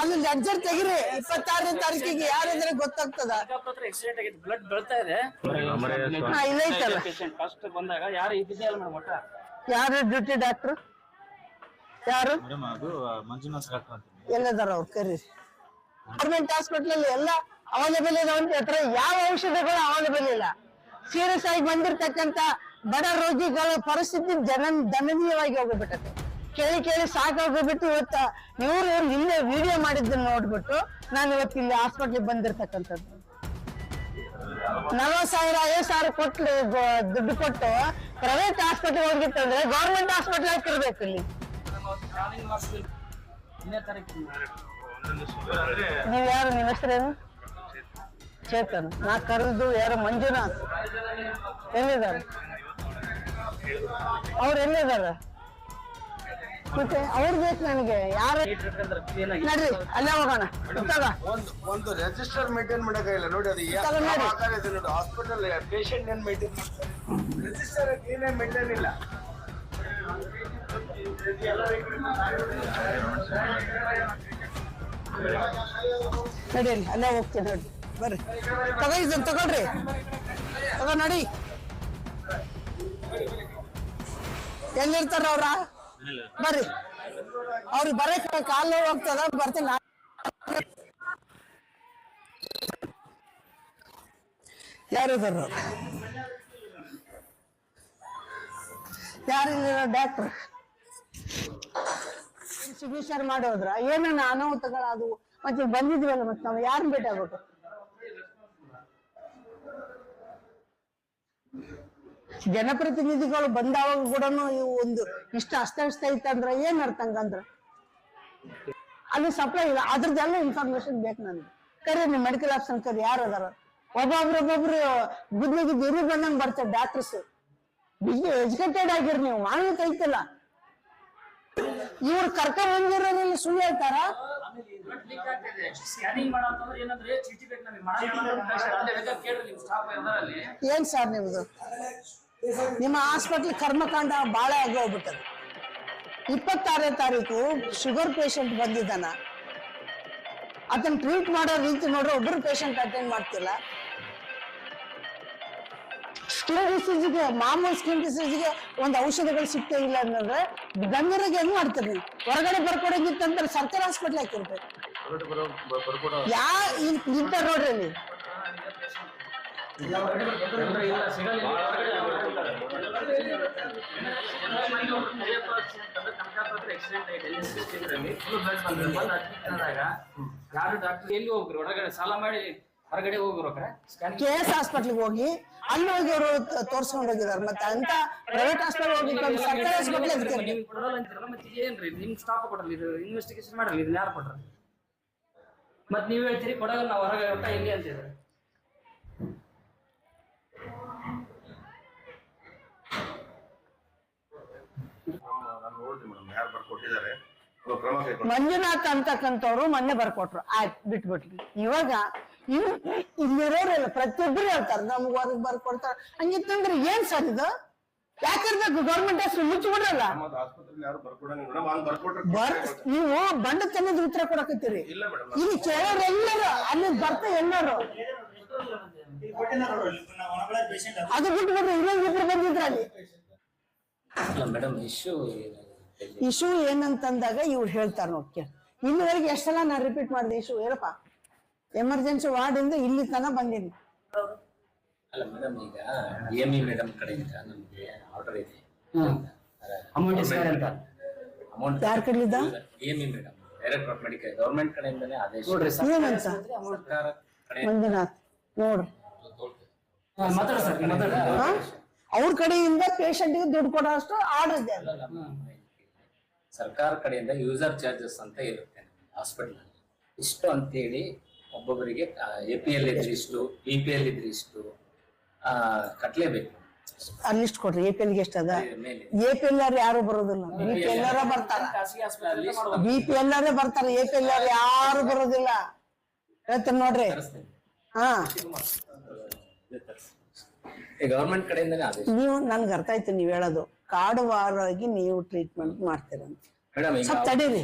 ಅಲ್ಲಿ ಲೆಡ್ಜರ್ ತೆಗಿರಿ ಇಪ್ಪತ್ತಾರನೇ ತಾರೀಕಿಗೆ ಯಾರಂದ್ರೆ ಗೊತ್ತಾಗ್ತದ? ಎಕ್ಸಿಡೆಂಟ್ ಆಗಿತ್ತು ಬ್ಲಡ್ ಬೀಳ್ತಾ ಇದೆ. ಹಾ ಇಲ್ಲೈತಲ್ಲ ಪೇಷಂಟ್ ಫಸ್ಟ್ ಬಂದಾಗ ಯಾರು ಇದ್ದಿದ್ದೇ ಅಲ್ಲ ಮೇಡಮ್ ಒಟ್ಟ ಯಾರು ಡ್ಯೂಟಿ ಡಾಕ್ಟರ್ ಯಾರು? ಮೇಡಮ್ ಅದು ಮಂಜುನಾಥ್ ಡಾಕ್ಟರ್ ಅಂತ. ಎಲ್ಲದಾರ ಅವ್ರು ಕರೀರಿ. ಗೌರ್ಮೆಂಟ್ ಹಾಸ್ಪಿಟಲ್ ಎಲ್ಲ ಅವೈಲೇಬಲ್ ಇದೆ ಅಂತ ಹೇಳ್ತಾರೆ. ಯಾವ ಔಷಧಿಗಳು ಅವೈಲೇಬಲ್ ಇಲ್ಲ. ಸೀರಿಯಸ್ ಆಗಿ ಬಂದಿರತಕ್ಕಂತ ಬಡ ರೋಗಿಗಳ ಪರಿಸ್ಥಿತಿ ಜನ ದಯನೀಯವಾಗಿ ಹೋಗ್ಬಿಟ್ಟದೆ ಕೇಳಿ ಕೇಳಿ ಸಾಕಾಗೋಗ್ಬಿಟ್ಟು ಇವತ್ತ ಇವ್ರು ಇವ್ರು ಇಲ್ಲೇ ವಿಡಿಯೋ ಮಾಡಿದ್ದನ್ನ ನೋಡ್ಬಿಟ್ಟು ನಾನು ಇವತ್ತು ಇಲ್ಲಿ ಹಾಸ್ಪಿಟ್ಲಿಗೆ ಬಂದಿರ್ತಕ್ಕಂಥದ್ದು. ನಲವತ್ ಸಾವಿರ ಐವತ್ ಸಾವಿರ ಕೊಟ್ಟು ಗೊ- ದುಡ್ಡು ಕೊಟ್ಟು ಪ್ರೈವೇಟ್ ಹಾಸ್ಪಿಟಲ್ ಹೋಗಿತ್ತಂದ್ರೆ ಗೌರ್ಮೆಂಟ್ ಹಾಸ್ಪಿಟಲ್ ಹಾಕಿರ್ಬೇಕು ಇಲ್ಲಿ. ನೀವ್ ಯಾರು ನಿಮ್ಮ ಹೆಸರೇನು? ಚೇತನ್. ನಾ ಕರೆದು ಯಾರು, ಮಂಜುನಾಥ್. ಎಲ್ಲಿದ್ದಾರೆ? ಅವ್ರು ಎಲ್ಲಿದ್ದಾರೆ? ಮತ್ತೆ ಅವ್ರು ಬೇಕು ನನಗೆ. ಯಾರು ನಡ್ರಿ ಅಲ್ಲೇ ಹೋಗೋಣ. ತಗ ಒಂದು ಒಂದು ರಿಜಿಸ್ಟರ್ ಮೇಂಟೈನ್ ಮಾಡಕ್ಕಾಗಿಲ್ಲ ನೋಡಿ ಅದು ನೋಡಿ. ಆಕಾರ ಇದೆ ನೋಡಿ ಹಾಸ್ಪಿಟಲ್ ಪೇಷಂಟ್ ಏನ್ ಮೇಂಟೈನ್ ಮಾಡ್ತಾರೆ? ರಿಜಿಸ್ಟರ್ ಏನೇ ಮೇಂಟೈನ್ ಇಲ್ಲ. ನಡೀರಿ ಅಲ್ಲೇ ಹೋಗ್ತೀನಿ ನೋಡಿ. ಬರ್ರಿ. ತಗೋ ಇದನ್ನ ತಗೊಳ್ರಿ. ತಗೋ ನಡಿ. ಎಲ್ಲಿರ್ತಾರ ಅವ್ರ? ಬರ್ರಿ. ಅವ್ರಿಗೆ ಬರಕ್ ನೋವು ಹೋಗ್ತದ ಬರ್ತೀನಿ ಯಾರು ಯಾರಿದಾರ ಯಾರು ಡಾಕ್ಟರ್ ಸಿಗ್ನೇಚರ್ ಮಾಡೋದ್ರ ಏನನ್ನ ಅನಾಹುತಗಳು ಅದು ಮತ್ತೆ ಬಂದಿದ್ವಲ್ಲ ಮತ್ತೆ ನಾವು ಯಾರನ್ನ ಭೇಟಿ ಆಗ್ಬೇಕು? ಜನಪ್ರತಿನಿಧಿಗಳು ಬಂದಾವಾಗ ಕೂಡ ಇವು ಒಂದು ಇಷ್ಟ ಅಸ್ತವ್ಯಸ್ತ ಐತಂದ್ರ ಏನ್ ಅರ್ಥ ಅದು ಸಪ್ಲೈ ಇಲ್ಲ. ಅದ್ರದ್ದೆಲ್ಲ ಇನ್ಫಾರ್ಮೇಶನ್ ಬೇಕು ನನಗೆ. ಕರೆ ನೀವು ಮೆಡಿಕಲ್ ಆಫೀಸರ್ ಸಂಕರ್ ಯಾರು ಅದಾರ? ಒಬ್ಬೊಬ್ರು ಒಬ್ಬೊಬ್ರು ಗುರಿ ಇರು ಬಂದಂಗ್ ಬರ್ತಾರೆ ಡಾಕ್ಟರ್ಸ್ ಎಜುಕೇಟೆಡ್ ಆಗಿರ್ ನೀವು. ಮಾನವೀಯತೆ ಐತಲ್ಲ. ಇವ್ರು ಕರ್ಕೊಂಡ್ ಬಂದಿರೋದ್ರಲ್ಲಿ ಸುಳ್ಳು ಹೇಳ್ತಾರ? ಏನ್ ಸರ್ ನಿಮ್ದು? ನಿಮ್ಮ ಹಾಸ್ಪಿಟ್ಲ್ ಕರ್ಮಕಾಂಡ ಬಹಳ ಆಗಿ ಹೋಗ್ಬಿಟ್ಟದ ಇಪ್ಪತ್ತಾರನೇ ತಾರೀಕು ಶುಗರ್ ಪೇಷಂಟ್ ಬಂದಿದ್ದಾನ. ಅದನ್ನ ಟ್ರೀಟ್ ಮಾಡೋ ರೀತಿ ನೋಡ್ರೆ ಒಬ್ಬರು ಪೇಷಂಟ್ ಅಟೆಂಡ್ ಮಾಡ್ತಿಲ್ಲ. ಸ್ಕಿನ್ ಡಿಸೀಸ್ಗೆ ಮಾಮೂಲಿ ಸ್ಕಿನ್ ಡಿಸೀಸ್ಗೆ ಒಂದು ಔಷಧಗಳು ಸಿಗ್ತಾ ಇಲ್ಲ ಅಂದ್ರೆ ಗಂಗರಿಗೆ ಹೆಂಗ್ ಮಾಡ್ತೀರಿ ಹೊರಗಡೆ ಬರ್ಕೊಡಂಗಿತ್ತಂದ್ರೆ ಸರ್ಕಾರಿ ಹಾಸ್ಪಿಟ್ಲ್ ಹಾಕಿರ್ಬೇಕು ಯಾ ಇಂತ ನೋಡ್ರಿ ಆಕ್ಸಿಡೆಂಟ್ ಯಾರು ಡಾಕ್ಟರ್ ಎಲ್ಲಿ ಹೋಗ್ರಿ ಹೊರಗಡೆ ಸಾಲ ಮಾಡಿ ಹೊರಗಡೆ ಹೋಗ್ಬೇಕ್ರೆ ಕೆ ಎಸ್ ಹೋಗಿ, ಅಲ್ಲಿ ಹೋಗಿ ಅವರು ತೋರ್ಸ್ಕೊಂಡು ಹೋಗಿದಾರೆ. ಮತ್ತೆ ಅಂತ ಪ್ರೈವೇಟ್ ಹಾಸ್ಪಿಟಲ್ ಹೋಗಿ ಸರ್ಕಾರಿ ಹಾಸ್ಪಿಟಲ್ ಏನ್ರಿ? ಸ್ಟಾಪ್ ಕೊಡಲ್ಲ ಇನ್ವೆಸ್ಟಿಗೇಷನ್ ಮಾಡಲ್ಲ, ಇದನ್ನ ಯಾರು ಕೊಟ್ರ? ಮತ್ತೆ ನೀವ್ ಹೇಳ್ತೀರಿ, ಕೊಡಲ್ಲ, ನಾವು ಹೊರಗೆ ಎಲ್ಲಿ ಅಂತಿದ್ರೆ ಮೇಡಮ್ ಯಾರು ಬರ್ಕೊಟ್ಟಿದ್ದಾರೆ? ಅವ್ರು ಕ್ರಮ ಕೈಗೊಂಡು ಮಂಜುನಾಥ್ ಅಂತಕ್ಕಂಥವ್ರು ಮೊನ್ನೆ ಬರ್ಕೊಟ್ರು. ಆಯ್ತು ಬಿಟ್ಬಿಟ್ವಿ ಇವಾಗ ಇವ್- ಇಲ್ಲಿರೋರೆಲ್ಲ ಪ್ರತಿಯೊಬ್ಬರು ಹೇಳ್ತಾರೆ ನಮ್ಗೆ ಹೊರಗೆ ಬರ್ಕೊಡ್ತಾರ. ಹಂಗಿತ್ತಂದ್ರೆ ಏನ್ ಸರ್ ಇದು? ಯಾಕಿರ್ಬೇಕು ಗೌರ್ಮೆಂಟ್ ಹೆಸರು ಮುಚ್ಚಿಬಿಡ್ರಲ್ಲ ನಮ್ಮದು ಆಸ್ಪತ್ರೆಯಲ್ಲಿ ಯಾರು ಬರ್ಕೊಡಂಗಿಲ್ಲ ಮೇಡಮ್ ಹಂಗ್ ಬರ್ಕೊಟ್ರೆ ಬರ್ ನೀವು ಬಂಡ ತನ್ನದ ಉತ್ತರ ಕೊಡಕತ್ತೀರಿ. ಇಲ್ಲ ಮೇಡಮ್ ಇಲ್ಲಿ ಕೇಳೋರು ಎಲ್ಲರೂ ಅಲ್ಲಿ ಬರ್ತಾ ಎಲ್ಲರೂ. ಅದು ಬಿಟ್ಬಿಟ್ರೆ ಇನ್ನೊಂದು ಇಬ್ರು ಬಂದಿದ್ರ ಅಲ್ಲಿ. ಅಲ್ಲ ಮೇಡಮ್ ಇಶ್ಯೂ ಇಶ್ಯೂ ಏನಂತಂದಾಗ ಇವ್ರು ಹೇಳ್ತಾರ ನೋಡ್ಕೆ ಇಲ್ಲಿವರೆಗೆ ಎಷ್ಟೆಲ್ಲಾ ನಾನು ನಾ ರಿಪೀಟ್ ಮಾಡಿದೆ ಇಶ್ಯೂ ಹೇಳಪ್ಪ. ಎಮರ್ಜೆನ್ಸಿ ವಾರ್ಡ್ ಇಂದ ಇಲ್ಲಿ ತನ ಬಂದೀನಿ. ಅಲ್ಲ ಮೇಡಮ್ ಈಗ ಮೇಡಮ್ ಕಡೆಯಿಂದ ನಮಗೆ ಆರ್ಡರ್ ಇದೆ. ಅಮೌಂಟ್ ಯಾರ್ madam director of medical government ಕಡೆಯಿಂದನೇ ಆದೇಶ. ನೋಡ್ರಿ ಸರ್. ಏನಂತ? ಸರ್ಕಾರ ಕಡೆ ಮಂಜುನಾಥ್ ನೋಡ್ರಿ ಮಾತಾಡ ಸರ್ ಮಾತಾಡ. ಅವ್ರ ಕಡೆಯಿಂದ ಪೇಷಂಟ್ಗೆ ದುಡ್ಡು ಕೊಡೋ ಅಷ್ಟು ಆರ್ಡರ್ ಇದೆ. ಸರ್ಕಾರ ಕಡೆಯಿಂದ ಯೂಸರ್ ಚಾರ್ಜಸ್ ಅಂತ ಇರುತ್ತೆ ಹಾಸ್ಪಿಟಲ್ ಇಷ್ಟು ಅಂತೇಳಿ ಒಬ್ಬೊಬ್ಬರಿಗೆ ಎ ಪಿ ಎಲ್ ಇದ್ರೆ ಇಷ್ಟು ಬಿ ಪಿ ಎಲ್ ಇದ್ರೆ ಇಷ್ಟು ಆ, ಕಟ್ಲೇಬೇಕು. ಅಲ್ಲಿಷ್ಟು ಕೊಡ್ರಿ ಎ ಪಿ ಎಲ್ಗೆ ಎಷ್ಟು ಅದ? ಎ ಪಿ ಎಲ್ ಯಾರು ಬರೋದಿಲ್ಲ? ಬಿ ಪಿ ಎಲ್ ಬರ್ತಾರೆ. ಬಿ ಪಿ ಎಲ್ ಬರ್ತಾರ. ಎ ಪಿ ಎಲ್ ಯಾರು ಬರೋದಿಲ್ಲ? ಹೇಳ್ತೀನಿ ನೋಡ್ರಿ. ಹಾ. ಗವರ್ಮೆಂಟ್ ಕಡೆಯಿಂದಲೇ ಆದೇಶ. ನೀವು ನನ್ಗೆ ಅರ್ಥ ಆಯ್ತು ನೀವ್ ಹೇಳೋದು. ಕಾಡು ವಾರವಾಗಿ ನೀವು ಟ್ರೀಟ್ಮೆಂಟ್ ಮಾಡ್ತೀರಂತ. ಮೇಡಮ್ ಈಗ ಸ್ವಲ್ಪ ತಡೀರಿ.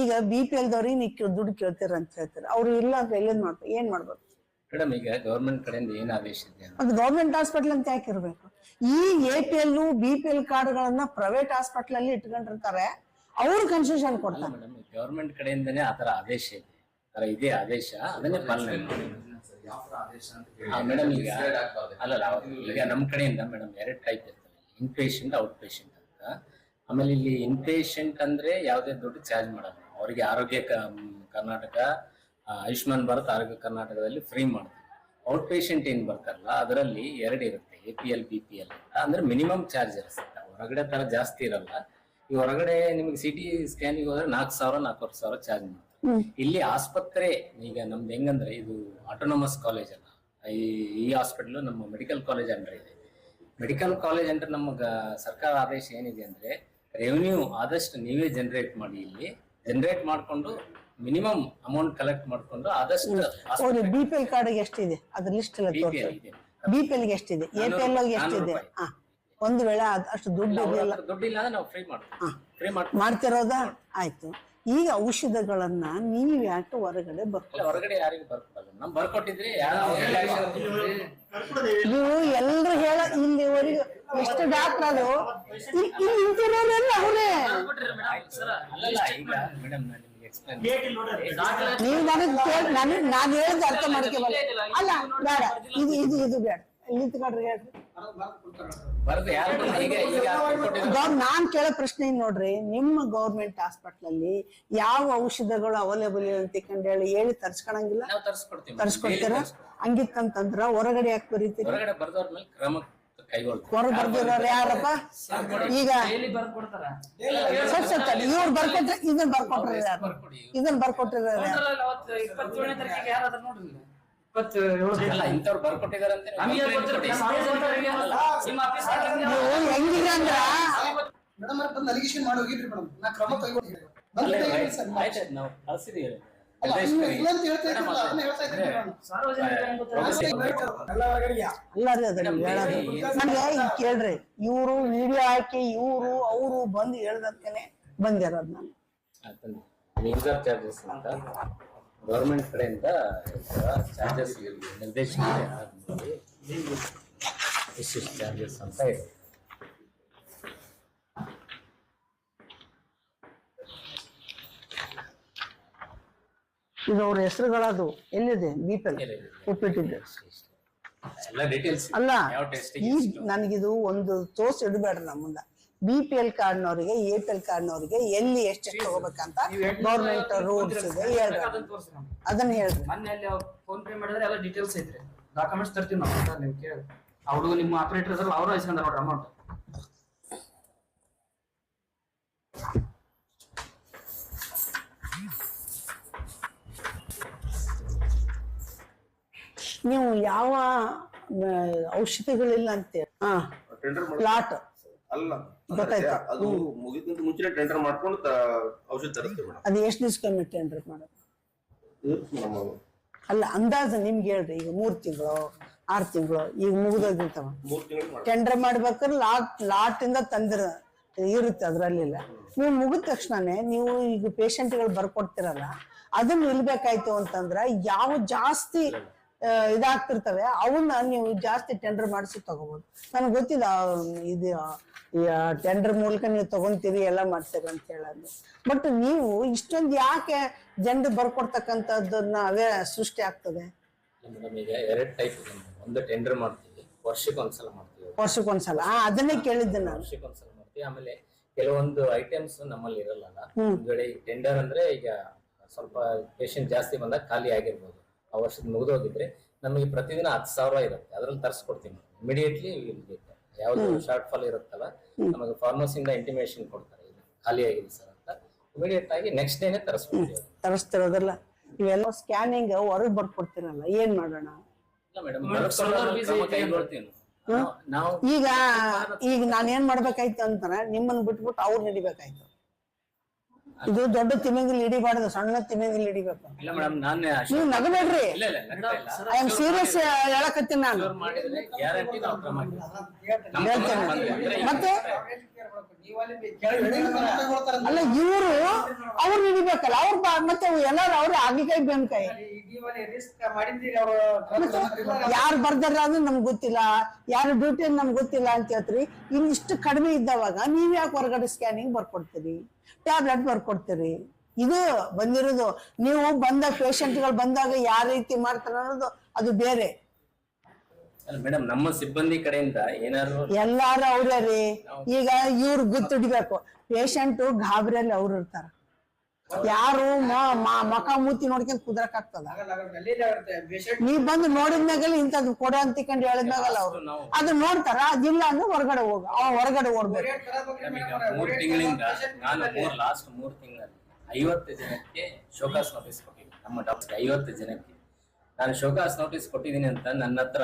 ಈಗ ಬಿ ಪಿ ಎಲ್ದವ್ರಿಗೆ ನೀವು ದುಡ್ಡು ಕೇಳ್ತೀರ ಅಂತ ಹೇಳ್ತಾರೆ. ಅವ್ರು ಇಲ್ಲ ಅಂದ್ರೆ ಮಾಡ್ತಾರೆ ಮಾಡ್ಬೇಕು. ಏನ್ ಮಾಡ್ಬೇಕು? ಮೇಡಮ್ ಈಗ ಗವರ್ಮೆಂಟ್ ಕಡೆಯಿಂದ ಏನ್ ಆದೇಶ ಇದೆ ಅದು ಗೌರ್ಮೆಂಟ್ ಹಾಸ್ಪಿಟಲ್ ಅಂತ ಯಾಕೆ ಇರ್ಬೇಕು? ಈ A P L B P L ಕಾರ್ಡ್ಗಳನ್ನ ಪ್ರೈವೇಟ್ ಹಾಸ್ಪಿಟಲ್ ಅಲ್ಲಿ ಇಟ್ಕೊಂಡಿರ್ತಾರೆ. ಅವ್ರು ಕನ್ಸೆಷನ್ ಕೊಡ್ತಾರೆ. ಗವರ್ಮೆಂಟ್ ಕಡೆಯಿಂದನೇ ಆತರ ಆದೇಶ ಇದೆ. ಇದೆ ಆದೇಶ ಅದನ್ನೇ ಪಾಲನೆ ಮೇಡಮ್ ಈಗ ಅಲ್ಲಲ್ಲ ಈಗ ನಮ್ಮ ಕಡೆಯಿಂದ ಮೇಡಮ್ ಎರಡು ಟೈಪ್ ಇರ್ತವೆ ಇನ್ ಪೇಷಂಟ್ ಔಟ್ ಪೇಷಂಟ್ ಅಂತ. ಆಮೇಲೆ ಇಲ್ಲಿ ಇನ್ ಪೇಷಂಟ್ ಅಂದ್ರೆ ಯಾವುದೇ ದುಡ್ಡು ಚಾರ್ಜ್ ಮಾಡಲ್ಲ. ಅವರಿಗೆ ಆರೋಗ್ಯ ಕರ್ನಾಟಕ ಆಯುಷ್ಮಾನ್ ಭಾರತ್ ಆರೋಗ್ಯ ಕರ್ನಾಟಕದಲ್ಲಿ ಫ್ರೀ ಮಾಡ್ತೀವಿ. ಔಟ್ ಪೇಷಂಟ್ ಏನ್ ಬರ್ತಾರಲ್ಲ ಅದರಲ್ಲಿ ಎರಡು ಇರುತ್ತೆ A P L B P L ಅಂದ್ರೆ ಮಿನಿಮಮ್ ಚಾರ್ಜ್ ಇರುತ್ತೆ. ಹೊರಗಡೆ ತರ ಜಾಸ್ತಿ ಇರಲ್ಲ. ಈ ಹೊರಗಡೆ ನಿಮ್ಗೆ ಸಿಟಿ ಸ್ಕ್ಯಾನಿಗೆ ಹೋದ್ರೆ ನಾಲ್ಕು ಸಾವಿರ ನಾಲ್ಕೂವರೆ ಸಾವಿರ ಚಾರ್ಜ್ ಮಾಡ್ತಾರೆ. ಇಲ್ಲಿ ಆಸ್ಪತ್ರೆ ಈಗ ನಮ್ದು ಹೆಂಗಂದ್ರೆ ಇದು ಆಟೋನಮಸ್ ಕಾಲೇಜ್ ಅಲ್ಲ. ಈ ಈ ಹಾಸ್ಪಿಟಲ್ ನಮ್ಮ ಮೆಡಿಕಲ್ ಕಾಲೇಜ್ ಅಂದ್ರೆ ಇದೆ. ಮೆಡಿಕಲ್ ಕಾಲೇಜ್ ಅಂಡರ್ ನಮಗ ಸರ್ಕಾರ ಆದೇಶ ಏನಿದೆ ಅಂದ್ರೆ ರೆವಿನ್ಯೂ ಆದಷ್ಟು ನೀವೇ ಜನರೇಟ್ ಮಾಡಿ ಇಲ್ಲಿ. ಜನರೇಟ್ ಮಾಡ್ಕೊಂಡು ಮಿನಿಮಮ್ ಅಮೌಂಟ್ ಕಲೆಕ್ಟ್ ಮಾಡ್ಕೊಂಡು ಆದಷ್ಟು ಅವ್ರು ಬಿಪಿಎಲ್ ಕಾರ್ಡ್ ಎಷ್ಟಿದೆ? ಅದ್ರ ಲಿಸ್ಟ್ ಎಲ್ಲ ಬಿಪಿಎಲ್ ಎಷ್ಟಿದೆ? ಎಷ್ಟಿದೆ? ಒಂದು ವೇಳೆ ಅದ್ ಅಷ್ಟು ದುಡ್ಡು ಅವ್ರ ಇರಲಿಲ್ಲ ಅಂದ್ರೆ ನಾವು ಫ್ರೀ ಮಾಡ್ತೀವಿ ಫ್ರೀ ಮಾಡ್ತೀವಿ ಮಾಡ್ತಿರೋದ ಆಯ್ತು ಈಗ ಔಷಧಗಳನ್ನ ನೀವು ಯಾಕೆ ಹೊರಗಡೆ ನೀವು ಎಲ್ರು ಹೇಳ ಇಲ್ಲಿವರೆಗೂ ಎಷ್ಟು ಡಾಕ್ಟರ್ ಅದು ಇಲ್ಲಿ ಇಲ್ಲಿ ನಿಂತಿರೋರೆಲ್ಲ ಅವರೇ ನೀವು ನನಗೆ ಕೇಳಿ ನನಗೆ ನಾನು ಹೇಳಿದ ಅರ್ಥ ಮಾಡ್ಕೋಬಲ್ಲ ಅಲ್ಲ ಬೇಡ ಇದು ಇದು ಇದು ಬೇಡ ನಾನ್ ಕೇಳೋ ಪ್ರಶ್ನೆ ಏನ್ ನೋಡ್ರಿ ನಿಮ್ಮ ಗೌರ್ಮೆಂಟ್ ಹಾಸ್ಪಿಟಲ್ ಅಲ್ಲಿ ಯಾವ ಔಷಧಗಳು ಅವೈಲೇಬಲ್ ಇದೆ ಅಂತ ಹೇಳಿ ಹೇಳಿ ತರ್ಸ್ಕೊಳಂಗಿಲ್ಲ? ತರ್ಸ್ಕೊಡ್ತೀರ? ಹಂಗಿತ್ತಂತಂದ್ರ ಹೊರಗಡೆ ಯಾಕೆ ಬರೀತೀರಿ? ಹೊರಗಡೆ ಬರ್ದವ್ರ ಮೇಲೆ ಕ್ರಮ ಕೈಗೊಳ್ತೀವಿ. ಹೊರ ಬರ್ದಿರೋರು ಯಾರಪ್ಪ? ಈಗ ಇವ್ರು ಬರ್ಕೊಟ್ರೆ ಇದನ್ನ ಬರ್ಕೊಟ್ರೆ ಯಾರು. ಇದನ್ನ ಬರ್ಕೊಟ್ಟಿರೋರು ಯಾರು? ಇಂಥವ್ರು ಮೇಡಮ್ ಅವ್ರು ಬಂದು ಅಲಿಗೇಷನ್ ಮಾಡಿ ಹೋಗಿದ್ರಿ ಮೇಡಮ್. ನಾ ಕ್ರಮ ಕೈಗೊಂಡಿದ್ದೆ ಕೇಳ್ರಿ. ಇವ್ರು ವಿಡಿಯೋ ಹಾಕಿ ಇವ್ರು ಅವರು ಬಂದು ಹೇಳ್ದಕ್ಕನೆ ಬಂದಿರೋದು ನಾನು ಚಾರ್ಜಸ್ ಅಂತ? ಗೌರ್ಮೆಂಟ್ ಕಡೆಯಿಂದ ಚಾರ್ಜಸ್ ನಿರ್ದೇಶನ. ಇಷ್ಟಿಷ್ಟು ಚಾರ್ಜಸ್ ಅಂತ ಇದೆ ಇದು ಅವ್ರ ಹೆಸರುಗಳದು ಎಲ್ಲಿದೆ? ಬಿಪಲ್ ಉಪ್ಪಿಟ್ಟಿದ್ದೆ. ಅಲ್ಲ ನನಗಿದು ಒಂದು ತೋರ್ಸ್ ಇಡಬೇಡ್ರಿ ನಮ್ಮ ಮುಂದೆ ಬಿ ಪಿ ಎಲ್ ಕಾರ್ಡ್ನವರಿಗೆ ಎ ಪಿ ಎಲ್ ಕಾರ್ಡ್ನವರಿಗೆ ಎಲ್ಲಿ ಎಷ್ಟೆಷ್ಟು ಹೋಗ್ಬೇಕಂತ ಗೌರ್ಮೆಂಟ್ ರೂಲ್ಸ್ ಇದೆ ಹೇಳ್ರಿ. ಅದನ್ನ ತೋರ್ಸಿ ಅದನ್ನ ಹೇಳ್ರಿ. ಮೊನ್ನೆ ಅಲ್ಲಿ ಫೋನ್ ಪೇ ಮಾಡಿದ್ರೆ ಎಲ್ಲ ಡೀಟೇಲ್ಸ್ ಐತ್ರಿ. ಡಾಕ್ಯುಮೆಂಟ್ಸ್ ತರ್ತೀವಿ ನಾವು ಅಂತ ನೀವು ಕೇಳಿ. ಅವ್ರು ನಿಮ್ಮ ಆಪರೇಟರ್ ಇದ್ರಲ್ಲ ಅವರು ಇಸ್ಕೊಂಡ್ರ ನೋಡ್ರಿ ಅಮೌಂಟ್ ನೀವು ಯಾವ ಆ, ಔಷಧಿಗಳಿಲ್ಲ ಅಂತೇಳಿ. ಹಾ. Plot lot. ಅಲ್ಲ. ಅದು ಮುಗಿದ ಮುಂಚೆ ಟೆಂಡರ್ ಮಾಡ್ಕೊಂಡು ಔಷಧ ತರಿಸ್ತೀವಿ ಮೇಡಮ್. ಅದು ಎಷ್ಟು ದಿವಸಕ್ಕೊಮ್ಮೆ ಟೆಂಡರ್ ಮಾಡೋದು? ಅಲ್ಲ ಅಂದಾಜು ನಿಮ್ಗೆ ಹೇಳ್ರಿ ಈಗ ಮೂರ್ ತಿಂಗಳು ಆರ್ ತಿಂಗಳು ಈಗ ಮುಗಿದೋಗಿರ್ತಾವ ಮೂರ್ ತಿಂಗಳು ಟೆಂಡರ್ ಮಾಡ್ಬೇಕಾದ್ರೆ ಲಾಟ್ ಲಾಟ್ ಇಂದ ತಂದಿರ ಇರುತ್ತೆ ಅದ್ರಲ್ಲಿಲ್ಲ. ನೀವು ಮುಗಿದ ತಕ್ಷಣನೇ ನೀವು ಈಗ ಪೇಷಂಟ್ಗಳು ಬರ್ಕೊಡ್ತಿರಲ್ಲ ಅದನ್ನ ನಿಲ್ಬೇಕಾಯ್ತು ಅಂತಂದ್ರ ಯಾವ ಜಾಸ್ತಿ ಇದಾಗ್ತಿರ್ತವೆ. ಅವನ್ನ ನೀವು ಜಾಸ್ತಿ ಟೆಂಡರ್ ಮಾಡಿಸಿ ತಗೋಬಹುದು ನನಗೆ ಗೊತ್ತಿದೆ ಇದು ಟೆಂಡರ್ ಮೂಲಕ ನೀವು ತಗೊಂತೀರಿ ಎಲ್ಲ ಮಾಡ್ತೀರಿ ಅಂತ ಹೇಳೋದು. ಬಟ್ ನೀವು ಇಷ್ಟೊಂದು ಯಾಕೆ ಜನರು ಬರ್ಕೊಡ್ತಕ್ಕಂಥದ್ದನ್ನ ಅವೇ ಸೃಷ್ಟಿ ಆಗ್ತದೆ? ಮೇಡಮ್ ಈಗ ಎರಡು ಟೈಪ್ ಒಂದು ಟೆಂಡರ್ ಮಾಡ್ತೀವಿ ವರ್ಷಕ್ಕೆ ಒಂದ್ಸಲ ಮಾಡ್ತೀವಿ. ವರ್ಷಕ್ಕೊಂದ್ಸಲ ಆ, ಅದನ್ನೇ ಕೇಳಿದ್ದೆ ನಾನು. ವರ್ಷಕ್ಕೆ ಒಂದ್ಸಲ ಮಾಡ್ತೀವಿ. ಆಮೇಲೆ ಕೆಲವೊಂದು ಐಟಮ್ಸ್ ನಮ್ಮಲ್ಲಿ ಇರಲ್ಲ ಒಂದ್ ವೇಳೆ ಟೆಂಡರ್ ಅಂದ್ರೆ ಈಗ ಸ್ವಲ್ಪ ಪೇಷಂಟ್ ಜಾಸ್ತಿ ಬಂದಾಗ ಖಾಲಿ ಆಗಿರ್ಬೋದು. ಆ ವರ್ಷದ ಮುಗಿದೋಗಿದ್ರೆ ನಮಗೆ ಪ್ರತಿದಿನ ಹತ್ತು ಸಾವಿರ ಇರುತ್ತೆ. ಅದ್ರಲ್ಲಿ ತರಿಸ್ಕೊಡ್ತೀನಿ. ಇಮಿಡಿಯೇಟ್ಲಿ ಯಾವ್ದು ಶಾರ್ಟ್ ಫಾಲ್ ಇರುತ್ತಲ್ಲ ನಮಗೆ ಫಾರ್ಮಸಿಂದ ಇಂಟಿಮೇಷನ್ ಕೊಡ್ತಾರೆ. ಈಗ ಖಾಲಿ ಆಗಿದೆ ಸರ್ ಅಂತ. ಇಮಿಡಿಯೇಟ್ ಆಗಿ ನೆಕ್ಸ್ಟ್ ಡೇನೆ ತರಿಸ್ಕೊಡ್ತೀವಿ. ತರಿಸ್ತಿರೋದಲ್ಲ. ಇವೆಲ್ಲ ಸ್ಕ್ಯಾನಿಂಗ್ ಹೊರಗೆ ಬರ್ಕೊಡ್ತೀರಲ್ಲ ಏನ್ ಮಾಡೋಣ? ಈಗ ಈಗ ನಾನ್ ಏನ್ ಮಾಡ್ಬೇಕಾಯ್ತು ಅಂತಾರ ನಿಮ್ಮನ್ನ ಬಿಟ್ಬಿಟ್ಟು ಅವ್ರು ನಡಿಬೇಕಾಯ್ತು. ಇದು ದೊಡ್ಡ ತಿಮಿಂಗಿಲ್ ಹಿಡಿಬಾರ್ದು ಸಣ್ಣ ತಿಮಿಂಗಿಲ್ ಹಿಡಿಬೇಕು. ಇಲ್ಲ ಮೇಡಮ್ ನಾನು ನೀವು ನಗಬೇಡ್ರಿ. ಇಲ್ಲ ಇಲ್ಲ ಐ ಆಮ್ ಸೀರಿಯಸ್ ಹೇಳಕತ್ತೀನಿ ನಾನು. Sure ಮಾಡಿದ್ರೆ ಗ್ಯಾರಂಟಿ ನಾವು ಕ್ರಮ ಹಾಕ್ತೀವಿ. ನಮ್ಮ ಹೇಳ್ತೇನೆ. ಮತ್ತೆ. ಅಲ್ಲ ಇವರು ಅವ್ರು ಹಿಡಿಬೇಕಲ್ಲ ಅವ್ರ ಬಾ- ಮತ್ತೆ ಎಲ್ಲಾರು ಅವ್ರ ಆಗಿಕಾಯಿ ಬೆನ್ಕಾಯಿ ಯಾರು ಬರ್ದಾರ ಅಂದ್ರೆ ನಮ್ಗೆ ಗೊತ್ತಿಲ್ಲ. ಯಾರು ಡ್ಯೂಟಿ ನಮ್ಗೆ ಗೊತ್ತಿಲ್ಲ ಅಂತ ಹೇಳ್ತೀರಿ. ಇನ್ನಿಷ್ಟು ಕಡಿಮೆ ಇದ್ದವಾಗ ನೀವ್ ಯಾಕೆ ಹೊರಗಡೆ ಸ್ಕ್ಯಾನಿಂಗ್ ಬರ್ಕೊಡ್ತೀರಿ? ಟ್ಯಾಬ್ಲೆಟ್ ಬರ್ಕೊಡ್ತೀರಿ. ಇದು ಬಂದಿರೋದು ನೀವು ಬಂದ ಪೇಷಂಟ್ಗಳು ಬಂದಾಗ ಯಾವ ರೀತಿ ಮಾಡ್ತಾರ ಅನ್ನೋದು ಅದು ಬೇರೆ. ಮೇಡಮ್ ನಮ್ಮ ಸಿಬ್ಬಂದಿ ಕಡೆಯಿಂದ ಏನಾದ್ರು ಎಲ್ಲಾರು ಅವ್ರೇ ರೀ ಈಗ ಇವ್ರು ಗುತ್ತಿಡ್ಬೇಕು. ಪೇಷಂಟ್ ಗಾಬರಿಯಲ್ಲಿ ಅವ್ರು ಇರ್ತಾರ. ಯಾರು ಮಕ ಮೂತಿ ನೋಡ್ಕೊಂಡ್ ಕುದ್ರಕ್ ಆಗ್ತದ? ನೀವ್ ಬಂದು ನೋಡಿದ್ಮ್ಯಾಗಲ್ಲ ಇಂತ ಕೊಡ ಅಂತ ಕಂಡು ಹೇಳಿದ್ಮ್ಯಾಗಲ್ಲ ಅವ್ರು. ಅದು ನೋಡ್ತಾರ ಅದಿಲ್ಲ ಅಂದ್ರೆ ಹೊರಗಡೆ ಹೋಗ ಅವ ಹೊರಗಡೆ ಓಡ್ಬೇಕು. ಮೂರ್ ತಿಂಗಳಿಂದ ನಾನು ಮೂರ್ ಲಾಸ್ಟ್ ಮೂರ್ ತಿಂಗಳಲ್ಲಿ ಐವತ್ತು ಜನಕ್ಕೆ ಶೋಕಾಸ್ ನೋಟಿಸ್ ಕೊಟ್ಟಿದ್ದೀನಿ. ನಮ್ಮ ಡಾಕ್ಟರ್ ಐವತ್ತು ಜನಕ್ಕೆ. ನಾನು ಶೋಕಾಸ್ ನೋಟಿಸ್ ಕೊಟ್ಟಿದ್ದೀನಿ ಅಂತ ನನ್ನ ಹತ್ರ